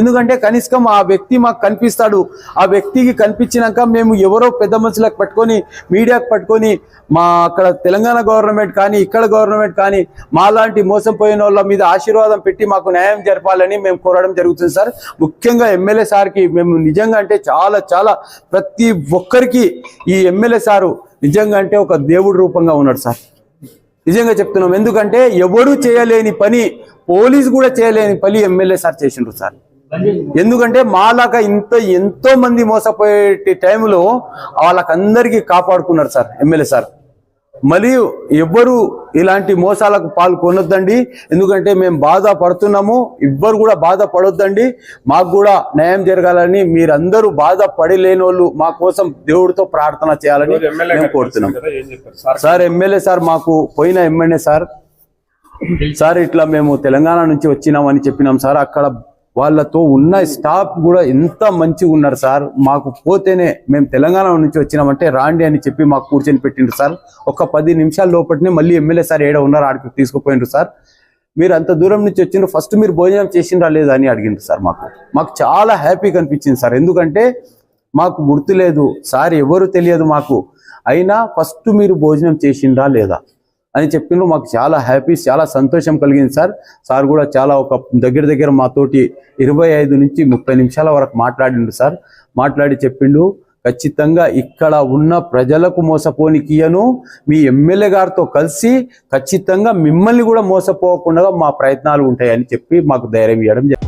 ఎందుకంటే కనీసం ఆ వ్యక్తి మాకు కనిపిస్తాడు. ఆ వ్యక్తికి కనిపించినాక మేము ఎవరో పెద్ద మనుషులకు పట్టుకొని మీడియాకు పట్టుకొని మా అక్కడ తెలంగాణ గవర్నమెంట్ కానీ ఇక్కడ గవర్నమెంట్ కానీ మాలాంటి మోసం పోయిన వాళ్ళ మీద ఆశీర్వాదం పెట్టి మాకు న్యాయం జరపాలని మేము కోరడం జరుగుతుంది సార్. ముఖ్యంగా ఎమ్మెల్యే సార్కి మేము నిజంగా అంటే చాలా చాలా ప్రతి ఒక్కరికి ఈ ఎమ్మెల్యే సారు నిజంగా అంటే ఒక దేవుడి రూపంగా ఉన్నాడు సార్. నిజంగా చెప్తున్నాం. ఎందుకంటే ఎవరు చేయలేని పని పోలీసు కూడా చేయలేని పని ఎమ్మెల్యే సార్ చేసిండ్రు సార్. ఎందుకంటే మాలాగా ఇంత ఎంతో మంది మోసపోయే టైంలో వాళ్ళకందరికీ కాపాడుకున్నారు సార్ ఎమ్మెల్యే సార్. మరియు ఎవ్వరు ఇలాంటి మోసాలకు పాల్గొనొద్దండి. ఎందుకంటే మేము బాధపడుతున్నాము. ఎవ్వరు కూడా బాధపడొద్దండి. మాకు కూడా న్యాయం జరగాలని మీరందరూ బాధపడలేని వాళ్ళు మా కోసం దేవుడితో ప్రార్థన చేయాలని మేము కోరుతున్నాం. సార్ ఎమ్మెల్యే సార్ మాకు పోయిన ఎమ్మెల్యే సార్. సార్ ఇట్లా మేము తెలంగాణ నుంచి వచ్చినామని చెప్పినాం సార్. అక్కడ వాళ్ళతో ఉన్న స్టాఫ్ కూడా ఎంత మంచిగా ఉన్నారు సార్. మాకు పోతేనే మేము తెలంగాణ నుంచి వచ్చినామంటే రాండి అని చెప్పి మాకు కూర్చొని పెట్టిండ్రు సార్. ఒక పది నిమిషాల లోపలనే మళ్ళీ ఎమ్మెల్యే సార్ ఏడ ఉన్నారు ఆడికి తీసుకుపోయిండ్రు సార్. మీరు అంత దూరం నుంచి వచ్చిండ్రు ఫస్ట్ మీరు భోజనం చేసిండ్రా లేదా అని అడిగిండ్రు సార్ మాకు. మాకు చాలా హ్యాపీగా అనిపించింది సార్. ఎందుకంటే మాకు గుర్తు లేదు సార్ ఎవరు తెలియదు మాకు. అయినా ఫస్ట్ మీరు భోజనం చేసిండ్రా లేదా? అని చెప్పిండ్రు. మాకు చాలా హ్యాపీ చాలా సంతోషం కలిగింది సార్. సార్ కూడా చాలా ఒక దగ్గర దగ్గర మాతోటి ఇరవై ఐదు నుంచి ముప్పై నిమిషాల వరకు మాట్లాడిండు సార్. మాట్లాడి చెప్పిండు ఖచ్చితంగా ఇక్కడ ఉన్న ప్రజలకు మోసపోనికియను మీ ఎమ్మెల్యే గారితో కలిసి ఖచ్చితంగా మిమ్మల్ని కూడా మోసపోకుండా మా ప్రయత్నాలు ఉంటాయని చెప్పి మాకు ధైర్యం ఇవ్వడం జరిగింది.